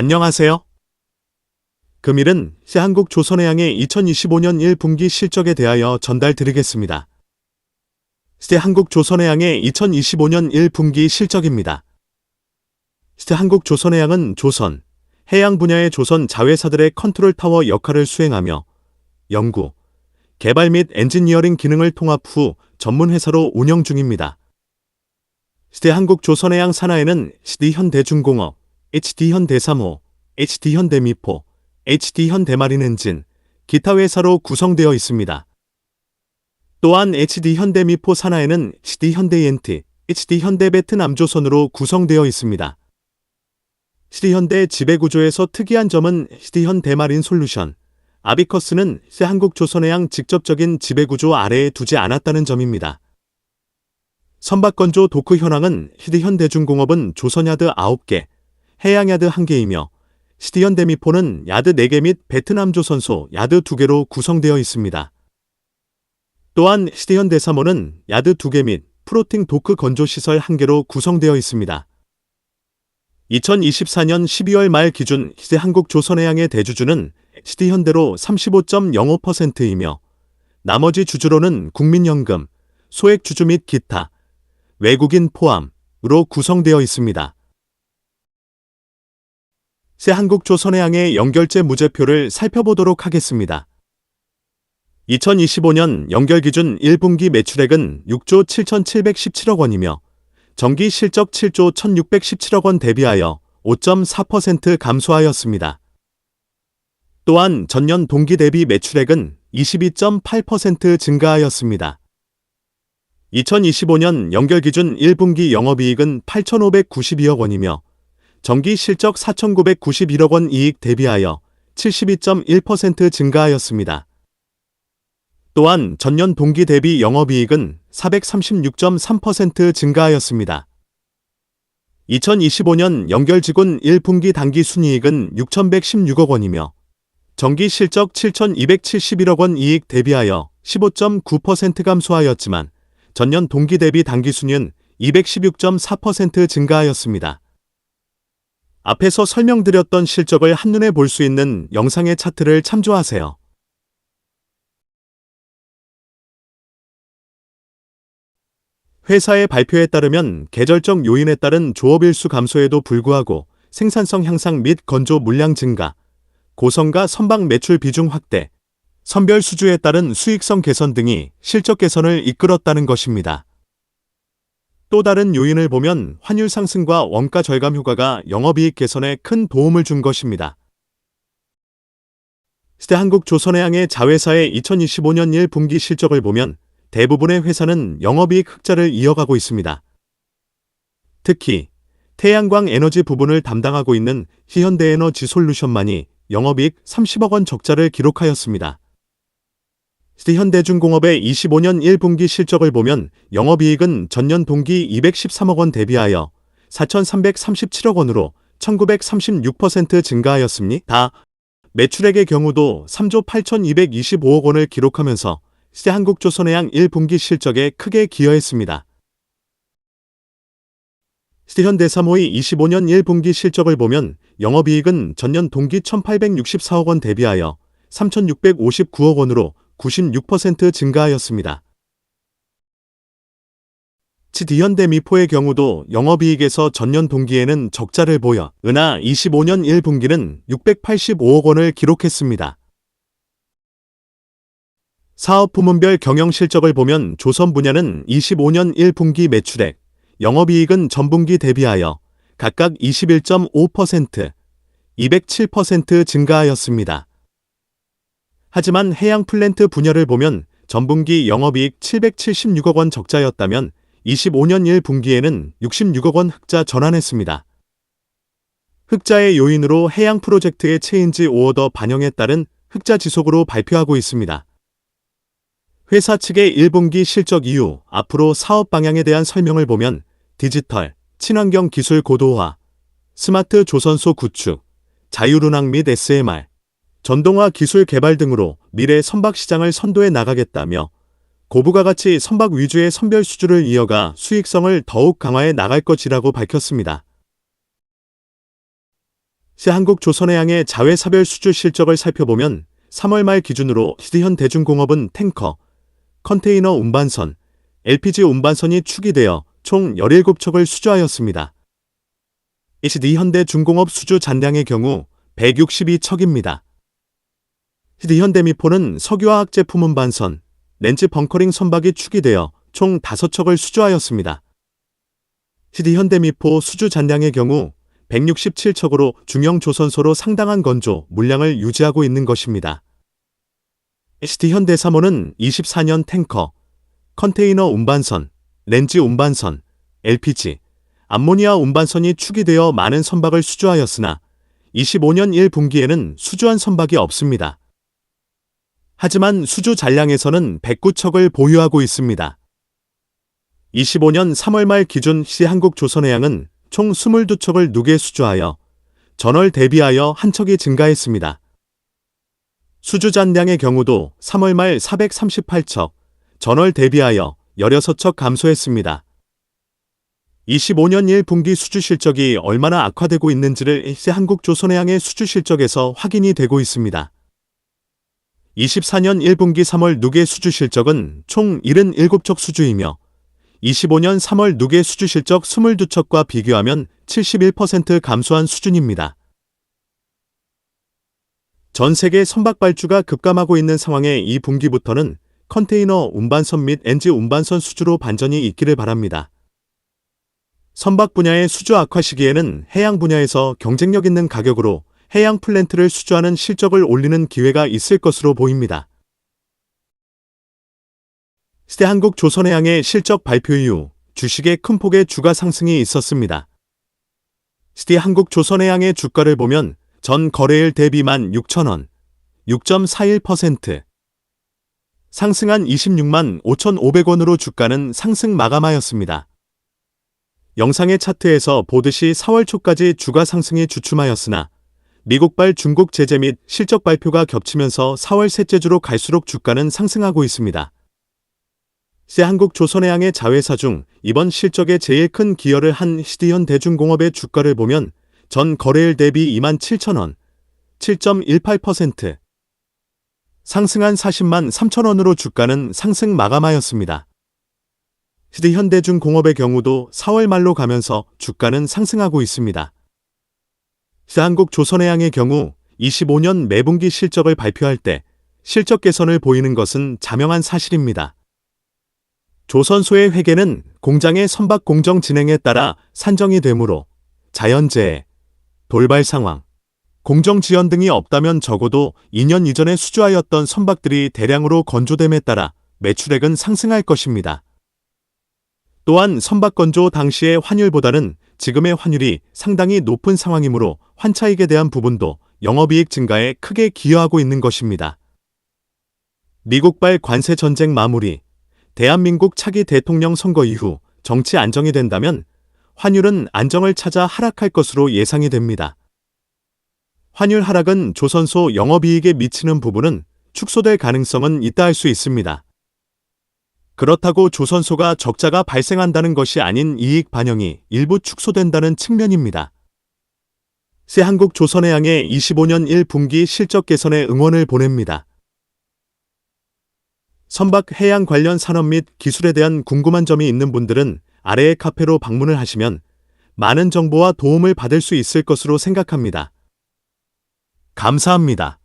안녕하세요. 금일은 한국 조선해양의 2025년 1분기 실적에 대하여 전달 드리겠습니다. 한국 조선해양의 2025년 1분기 실적입니다. 한국 조선해양은 조선, 해양 분야의 조선 자회사들의 컨트롤 타워 역할을 수행하며 연구, 개발 및 엔지니어링 기능을 통합 후 전문 회사로 운영 중입니다. 한국 조선해양 산하에는 HD현대중공업, HD현대삼호, HD현대미포, HD현대마린엔진, 기타 회사로 구성되어 있습니다. 또한 HD현대미포 산하에는 HD현대엔티, HD현대베트남조선으로 구성되어 있습니다. HD현대 지배구조에서 특이한 점은 HD현대마린 솔루션, 아비커스는 한국조선해양 직접적인 지배구조 아래에 두지 않았다는 점입니다. 선박건조 도크 현황은 HD현대중공업은 조선야드 9개, 해양 야드 1개이며 시디현대미포는 야드 4개 및 베트남 조 선소 야드 2개로 구성되어 있습니다. 또한 시디현대사모는 야드 2개 및 프로팅 도크 건조 시설 1개로 구성되어 있습니다. 2024년 12월 말 기준 시대 한국 조선해양의 대주주는 시디현대로 35.05%이며 나머지 주주로는 국민연금, 소액주주 및 기타, 외국인 포함으로 구성되어 있습니다. 새 한국 조선해양의 연결제 무제표를 살펴보도록 하겠습니다. 2025년 연결 기준 1분기 매출액은 6조 7,717억 원이며 정기 실적 7조 1,617억 원 대비하여 5.4% 감소하였습니다. 또한 전년 동기 대비 매출액은 22.8% 증가하였습니다. 2025년 연결 기준 1분기 영업이익은 8,592억 원이며 정기 실적 4,991억 원 이익 대비하여 72.1% 증가하였습니다. 또한 전년 동기 대비 영업이익은 436.3% 증가하였습니다. 2025년 연결직원 1분기 단기 순이익은 6,116억 원이며 정기 실적 7,271억 원 이익 대비하여 15.9% 감소하였지만 전년 동기 대비 단기 순이익은 216.4% 증가하였습니다. 앞에서 설명드렸던 실적을 한눈에 볼 수 있는 영상의 차트를 참조하세요. 회사의 발표에 따르면 계절적 요인에 따른 조업일수 감소에도 불구하고 생산성 향상 및 건조 물량 증가, 고성과 선박 매출 비중 확대, 선별 수주에 따른 수익성 개선 등이 실적 개선을 이끌었다는 것입니다. 또 다른 요인을 보면 환율 상승과 원가 절감 효과가 영업이익 개선에 큰 도움을 준 것입니다. 시대 한국 조선해양의 자회사의 2025년 1분기 실적을 보면 대부분의 회사는 영업이익 흑자를 이어가고 있습니다. 특히 태양광 에너지 부분을 담당하고 있는 희현대에너지 솔루션만이 영업이익 30억 원 적자를 기록하였습니다. 현대중공업의 25년 1분기 실적을 보면 영업이익은 전년 동기 213억 원 대비하여 4,337억 원으로 1936% 증가하였습니다. 매출액의 경우도 3조 8,225억 원을 기록하면서 시대 한국조선해양 1분기 실적에 크게 기여했습니다. 시대현대사모의 25년 1분기 실적을 보면 영업이익은 전년 동기 1,864억 원 대비하여 3,659억 원으로 96% 증가하였습니다. 치디현대 미포의 경우도 영업이익에서 전년 동기에는 적자를 보여 은하 25년 1분기는 685억 원을 기록했습니다. 사업 부문별 경영 실적을 보면 조선 분야는 25년 1분기 매출액, 영업이익은 전분기 대비하여 각각 21.5%, 207% 증가하였습니다. 하지만 해양 플랜트 분야를 보면 전분기 영업이익 776억 원 적자였다면 25년 1분기에는 66억 원 흑자 전환했습니다. 흑자의 요인으로 해양 프로젝트의 체인지 오어더 반영에 따른 흑자 지속으로 발표하고 있습니다. 회사 측의 1분기 실적 이후 앞으로 사업 방향에 대한 설명을 보면 디지털, 친환경 기술 고도화, 스마트 조선소 구축, 자율운항 및 SMR, 전동화 기술 개발 등으로 미래 선박 시장을 선도해 나가겠다며 고부가 가치 선박 위주의 선별 수주를 이어가 수익성을 더욱 강화해 나갈 것이라고 밝혔습니다. 한국조선해양의 자회사별 수주 실적을 살펴보면 3월 말 기준으로 시드현 대중공업은 탱커, 컨테이너 운반선, LPG 운반선이 축이되어 총 17척을 수주하였습니다. HD 현대중공업 수주 잔량의 경우 162척입니다. 현대미포는 석유화학 제품 운반선, 렌즈 벙커링 선박이 축이되어 총 5척을 수주하였습니다. HD 현대미포 수주 잔량의 경우 167척으로 중형 조선소로 상당한 건조, 물량을 유지하고 있는 것입니다. HD 현대사모는 24년 탱커, 컨테이너 운반선, 렌즈 운반선, LPG, 암모니아 운반선이 축이되어 많은 선박을 수주하였으나 25년 1분기에는 수주한 선박이 없습니다. 하지만 수주 잔량에서는 109척을 보유하고 있습니다. 25년 3월 말 기준 시 한국조선해양은 총 22척을 누계 수주하여 전월 대비하여 한 척이 증가했습니다. 수주 잔량의 경우도 3월 말 438척, 전월 대비하여 16척 감소했습니다. 25년 1분기 수주 실적이 얼마나 악화되고 있는지를 일세 한국조선해양의 수주 실적에서 확인이 되고 있습니다. 24년 1분기 3월 누계 수주 실적은 총 77척 수주이며 25년 3월 누계 수주 실적 22척과 비교하면 71% 감소한 수준입니다. 전 세계 선박 발주가 급감하고 있는 상황에 이 분기부터는 컨테이너 운반선 및 엔지 운반선 수주로 반전이 있기를 바랍니다. 선박 분야의 수주 악화 시기에는 해양 분야에서 경쟁력 있는 가격으로 해양 플랜트를 수주하는 실적을 올리는 기회가 있을 것으로 보입니다. 시대 한국 조선해양의 실적 발표 이후 주식의 큰 폭의 주가 상승이 있었습니다. 시대 한국 조선해양의 주가를 보면 전 거래일 대비 16,000원, 6.41%, 상승한 26만 5,500원으로 주가는 상승 마감하였습니다. 영상의 차트에서 보듯이 4월 초까지 주가 상승이 주춤하였으나 미국발 중국 제재 및 실적 발표가 겹치면서 4월 셋째 주로 갈수록 주가는 상승하고 있습니다. 새 한국 조선해양의 자회사 중 이번 실적에 제일 큰 기여를 한 시디현 대중공업의 주가를 보면 전 거래일 대비 2만 7천원, 7.18%, 상승한 40만 3천원으로 주가는 상승 마감하였습니다. 시드 현대중공업의 경우도 4월 말로 가면서 주가는 상승하고 있습니다. 시한국 조선해양의 경우 25년 매분기 실적을 발표할 때 실적 개선을 보이는 것은 자명한 사실입니다. 조선소의 회계는 공장의 선박 공정 진행에 따라 산정이 되므로 자연재해, 돌발 상황, 공정 지연 등이 없다면 적어도 2년 이전에 수주하였던 선박들이 대량으로 건조됨에 따라 매출액은 상승할 것입니다. 또한 선박 건조 당시의 환율보다는 지금의 환율이 상당히 높은 상황이므로 환차익에 대한 부분도 영업이익 증가에 크게 기여하고 있는 것입니다. 미국발 관세 전쟁 마무리, 대한민국 차기 대통령 선거 이후 정치 안정이 된다면 환율은 안정을 찾아 하락할 것으로 예상이 됩니다. 환율 하락은 조선소 영업이익에 미치는 부분은 축소될 가능성은 있다 할 수 있습니다. 그렇다고 조선소가 적자가 발생한다는 것이 아닌 이익 반영이 일부 축소된다는 측면입니다. 새 한국 조선해양의 25년 1분기 실적 개선에 응원을 보냅니다. 선박 해양 관련 산업 및 기술에 대한 궁금한 점이 있는 분들은 아래의 카페로 방문을 하시면 많은 정보와 도움을 받을 수 있을 것으로 생각합니다. 감사합니다.